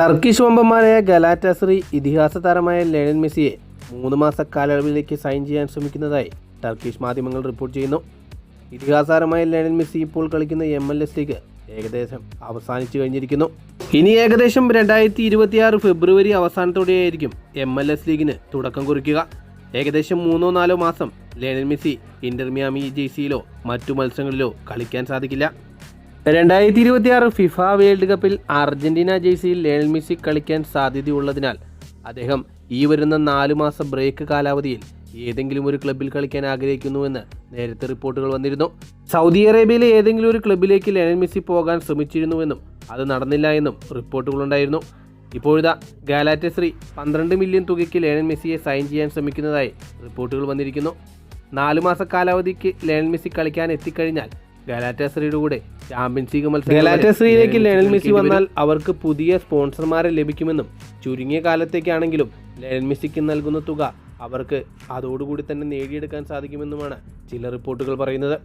Turkish വമ്പന്മാരായ ഗലാറ്റാസറി ഇതിഹാസ താരമായ Lionel മെസ്സിയെ മൂന്ന് മാസ കാലയളവിലേക്ക് സൈൻ ചെയ്യാൻ ശ്രമിക്കുന്നതായി ടർക്കിഷ് മാധ്യമങ്ങൾ റിപ്പോർട്ട് ചെയ്യുന്നു. ഇതിഹാസ താരമായ ലയണൽ മെസ്സി ഇപ്പോൾ കളിക്കുന്ന എം എൽ എസ് ലീഗ് ഏകദേശം അവസാനിച്ചു കഴിഞ്ഞിരിക്കുന്നു. ഇനി ഏകദേശം രണ്ടായിരത്തി ഇരുപത്തിയാറ് ഫെബ്രുവരി അവസാനത്തോടെയായിരിക്കും എം എൽ എസ് ലീഗിന് തുടക്കം കുറിക്കുക. ഏകദേശം മൂന്നോ നാലോ മാസം ലയണൽ മെസ്സി ഇന്റർമിയാമി ജേഴ്സിയിലോ മറ്റു മത്സരങ്ങളിലോ കളിക്കാൻ സാധിക്കില്ല. രണ്ടായിരത്തി ഇരുപത്തിയാറ് ഫിഫ വേൾഡ് കപ്പിൽ അർജന്റീന ജേഴ്സിയിൽ ലയണൽ മെസ്സി കളിക്കാൻ സാധ്യതയുള്ളതിനാൽ അദ്ദേഹം ഈ വരുന്ന നാലു മാസം ബ്രേക്ക് കാലാവധിയിൽ ഏതെങ്കിലും ഒരു ക്ലബിൽ കളിക്കാൻ ആഗ്രഹിക്കുന്നുവെന്ന് നേരത്തെ റിപ്പോർട്ടുകൾ വന്നിരുന്നു. സൗദി അറേബ്യയിലെ ഏതെങ്കിലും ഒരു ക്ലബിലേക്ക് ലയണൽ മെസ്സി പോകാൻ ശ്രമിച്ചിരുന്നുവെന്നും അത് നടന്നില്ല എന്നും റിപ്പോർട്ടുകളുണ്ടായിരുന്നു ഇപ്പോഴിതാ ഗാലാറ്റശ്രീ പന്ത്രണ്ട് മില്യൺ തുകയ്ക്ക് ലേണൽ മെസ്സിയെ സൈൻ ചെയ്യാൻ ശ്രമിക്കുന്നതായി റിപ്പോർട്ടുകൾ വന്നിരിക്കുന്നു. നാലു മാസ കാലാവധിക്ക് ലേണൽ മെസ്സി കളിക്കാൻ എത്തിക്കഴിഞ്ഞാൽ ഗാലാറ്റസ്രിയുടെ കൂടെ ചാമ്പ്യൻസ് ലീഗ് മത്സരം ഗലാറ്റശ്രീയിലേക്ക് ലയണൽ മെസ്സി വന്നാൽ അവർക്ക് പുതിയ സ്പോൺസർമാരെ ലഭിക്കുമെന്നും ചുരുങ്ങിയ കാലത്തേക്കാണെങ്കിലും ലയണൽ മെസ്സിക്ക് നൽകുന്ന തുക അവർക്ക് അതോടുകൂടി തന്നെ നേടിയെടുക്കാൻ സാധിക്കുമെന്നുമാണ് ചില റിപ്പോർട്ടുകൾ പറയുന്നത്.